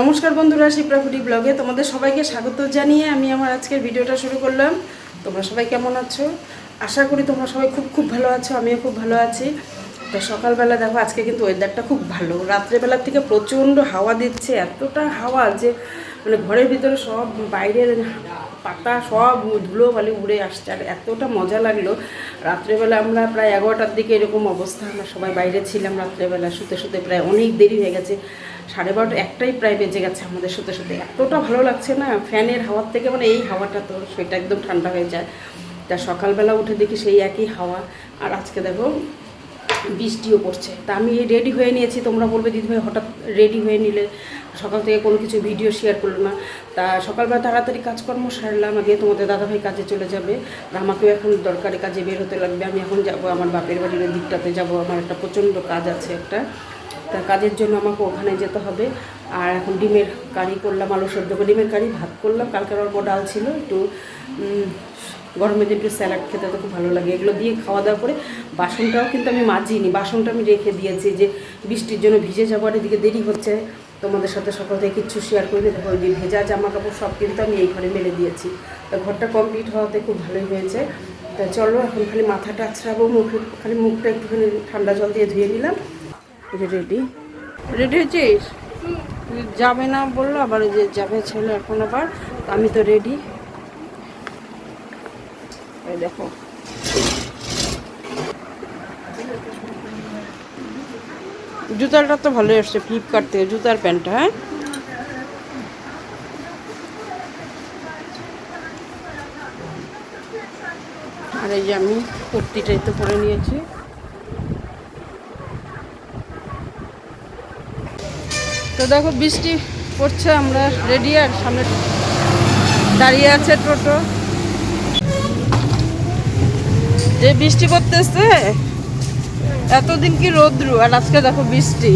নমস্কার বন্ধুরা শিপ্রাফুটি ব্লগে তোমাদের সবাইকে স্বাগত জানিয়ে আমি আমার আজকের ভিডিওটা শুরু করলাম। তোমরা সবাই কেমন আছো? আশা করি তোমরা সবাই খুব খুব ভালো আছো, আমিও খুব ভালো আছি। তো সকালবেলা দেখো, আজকে কিন্তু ওয়েদারটা খুব ভালো। রাত্রেবেলার থেকে প্রচণ্ড হাওয়া দিচ্ছে, এতটা হাওয়া যে মানে ঘরের ভিতরে সব বাইরের পাতা সব ধুলো বালি উড়ে আসছে। আর এতটা মজা লাগল। রাত্রেবেলা আমরা প্রায় এগারোটার দিকে এরকম অবস্থা। আমরা সবাই বাইরে ছিলাম রাত্রেবেলা। শুতে শুতে প্রায় অনেক দেরি হয়ে গেছে। সাড়ে বারোটা একটাই প্রায় বেজে গেছে আমাদের শুতে শুতে। এতটা ভালো লাগছে না? ফ্যানের হাওয়ার থেকে মানে এই হাওয়াটা তো, সেটা একদম ঠান্ডা হয়ে যায়। তা সকালবেলা উঠে দেখি সেই একই হাওয়া। আর আজকে দেখো, বৃষ্টিও পড়ছে। তা আমি রেডি হয়ে নিয়েছি। তোমরা বলবে, দিদিভাই, হঠাৎ রেডি হয়ে নিলে সকাল থেকে কোনো কিছু ভিডিও শেয়ার করল না। তা সকালবেলা তাড়াতাড়ি কাজকর্ম সারলাম আগে তোমাদের দাদাভাই কাজে চলে যাবে। আর আমাকেও এখন দরকারি কাজে বের হতে লাগবে। আমি এখন যাব আমার বাপের বাড়ির দিকটাতে যাব। আমার একটা প্রচণ্ড কাজ আছে একটা। তা কাজের জন্য আমাকে ওখানে যেতে হবে। আর এখন ডিমের কারি করলাম, আলু সেদ্ধ করে। ডিমের কারি ভাত করলাম। কালকের অল্প ডাল ছিল, একটু গরমের দিন একটু স্যালাড খেতে তো খুব ভালো লাগে। এগুলো দিয়ে খাওয়া দাওয়া করে বাসনটাও কিন্তু আমি মাজিনি। বাসনটা আমি রেখে দিয়েছি যে বৃষ্টির জন্য ভিজে যাবার এদিকে দেরি হচ্ছে। তোমাদের সাথে সকাল থেকে কিচ্ছু শেয়ার করিনি দেখো ওই যে ভেজা জামা কাপড় সব কিন্তু আমি এই ঘরে মেলে দিয়েছি। তা ঘরটা কমপ্লিট হওয়াতে খুব ভালোই হয়েছে। তা চলো, এখন খালি মাথাটা আছড়াবো, মুখ খালি মুখটা একটুখানি ঠান্ডা জল দিয়ে ধুয়ে নিলাম। রেডি রেডি হয়েছিস? যাবে না বলল, আবার যে যাবে ছেলে এখন আবার আমি তো রেডি দেখো। জুতাটা তো ভালোই আসছে ফ্লিপকার্ট থেকে জুতার প্যান্টটা হ্যাঁ? আর এই যে আমি কুর্তিটাই তো পরে নিয়েছি। তো দেখো, বৃষ্টি পড়ছে, আমরা রেডি আর সামনে দাঁড়িয়ে আছে টোটো। যে বৃষ্টি পড়তেছে এতদিন কি রোদ্রু? আর আজকে দেখো বৃষ্টি।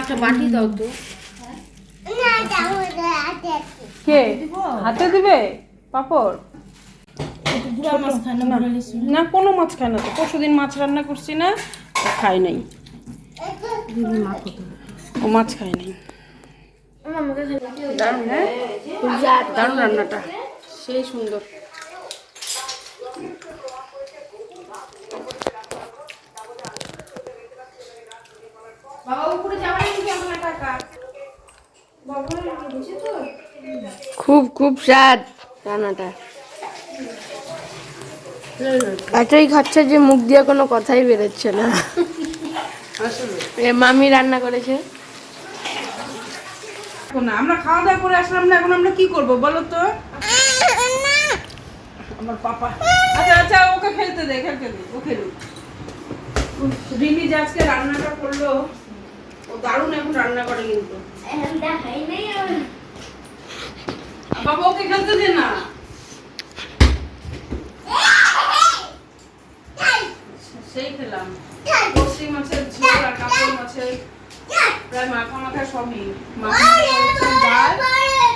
একটা বাটি দাও তো। কে? হাতে দিবে? পাপড়? না কোনো মাছ খায় না তো। পরশু দিন মাছ রান্না করছি না খাই নাই। ও মাছ খায় নাই। দারুণ হ্যাঁ? দারুণ রান্নাটা। সেই সুন্দর। খুব খুব স্বাদ রান্নাটা। এতই খাচ্ছে যে মুখ দিয়ে কোনো কথাই বেরোচ্ছে না। এ মামি রান্না করেছে। আমরা খাওয়া দাওয়া করে আসলাম না এখন আমরা কি করব বলো তো? আমার পাপা। আচ্ছা আচ্ছা ওকে খেলতে দে খেলতে দে ও খেলুক। রিমি যে আজকে রান্নাটা করল দারুণ এখন রান্না করে কিন্তু। বাবা ওকে খেলতে দে না। সেই খেলাম। মাছের ঝোল আর কাপড় মাছের প্রায় মাখা মাখা সবই। ডাল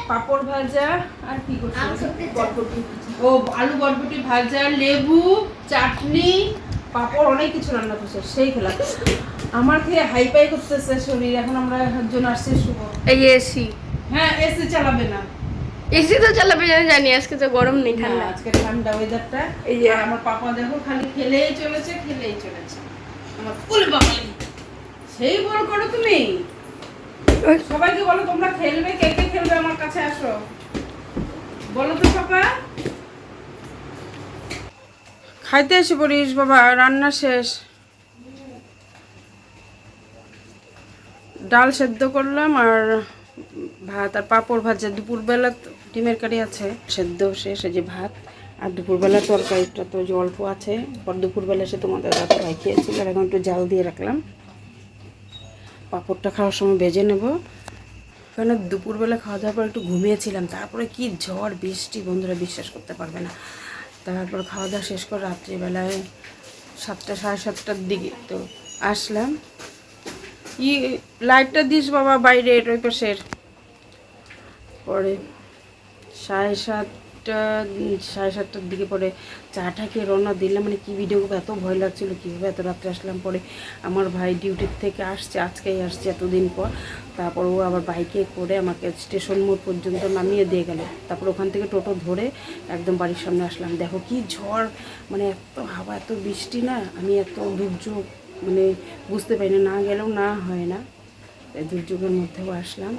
পাপড় ভাজা আর কি করছে বটবটি ও আলু বটবটি ভাজা লেবু চাটনি পাপড় অনেক কিছু রান্না করছে সেই খেলাম আমার খেয়ে হাইপাই করতেছে শরীর এখন আমরা একজন আসছে শুভ। এই এসি। হ্যাঁ এসি চালাবে না। এসি তো চালাবে জানি জানি আজকে তো গরম নেই ঠান্ডা ঠান্ডা। আজকে ঠান্ডা ওয়েদারটা এই যে- আমার পাপা দেখো খালি খেলেই চলেছে খেলেই চলেছে। আমার ফুল বাঙালি। সেই বড় করো তুমি। সবাইকে বলো তোমরা খেলবে কে কে খেলবে আমার কাছে আসো। বলো তো পাপা। খাইতে এসে পড়িস বাবা, রান্না শেষ। ডাল সেদ্ধ করলাম আর ভাত আর পাঁপড় ভাজা। দুপুরবেলা ডিমের কারি আছে, সেদ্ধ শেষ যে ভাত। আর দুপুরবেলা তরকারিটা তো যে অল্প আছে, পর দুপুরবেলা এসে তোমাদের দাদা ভাই খেয়েছিল, আর এখন একটু জাল দিয়ে রাখলাম। পাঁপড়টা খাওয়ার সময় ভেজে নেব। কারণ দুপুরবেলা খাওয়া দাওয়ার পর একটু ঘুমিয়েছিলাম, তারপরে কি ঝড়, বৃষ্টি, বন্ধুরা বিশ্বাস করতে পারবে না। তারপর খাওয়া দাওয়া শেষ করে রাত্রিবেলায় সাতটা, সাড়ে সাতটার দিকে। তো আসলাম। ই লাইটটা দিস বাবা বাইরে, ওই পাশের। পরে সাড়ে সাতটা সাড়ে সাতটার দিকে পরে চাটা খেয়ে রওনা দিলাম। মানে কি ভিডিও করব, এত ভয় লাগছিল, কীভাবে এত রাত্রে আসলাম পরে? আমার ভাই ডিউটির থেকে আসছে, আজকেই আসছে এতদিন পর। তারপর ও আবার বাইকে করে আমাকে স্টেশন মোড় পর্যন্ত নামিয়ে দিয়ে গেল। তারপর ওখান থেকে টোটো ধরে একদম বাড়ির সামনে আসলাম। দেখো কি ঝড় মানে এত হাওয়া, এত বৃষ্টি না, আমি এত দুর্যোগ মানে বুঝতে পারি না না গেলেও না হয় না। দুর্যোগের মধ্যেও আসলাম।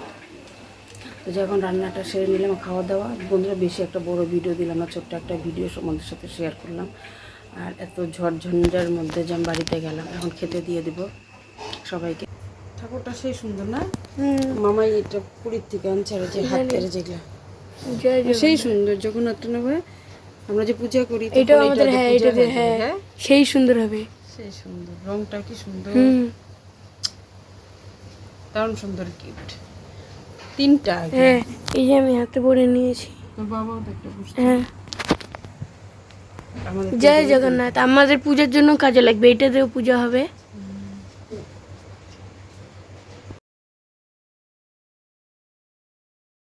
তো যখন রান্নাটা সেরে নিলাম খাওয়া দাওয়া বন্ধুরা বেশি একটা বড় ভিডিও দিলাম না ছোট্ট একটা ভিডিও তোমাদের সাথে শেয়ার করলাম। আর এত ঝড় ঝঞ্ঝার মধ্যে যে আমি বাড়িতে গেলাম এখন খেতে দিয়ে দিব সবাইকে। ঠাকুরটা সেই সুন্দর না? মামাই এটা পুরীর থেকে আনছে আর যে হাত কেড়ে যেগুলো। সেই সুন্দর জগন্নাথ নবে আমরা যে পূজা করি এটাও এইটা আমাদের হ্যাঁ এটা হ্যাঁ সেই সুন্দর হবে। সেই সুন্দর রংটা কি সুন্দর। দারুণ সুন্দর গিফট তিনটা হ্যাঁ এই যে আমি হাতে পরে নিয়েছি। বাবাও তো একটা বুঝতে হ্যাঁ। জয় জগন্নাথ আমাদের পূজার জন্য কাজে লাগবে এটাতেও পূজা হবে।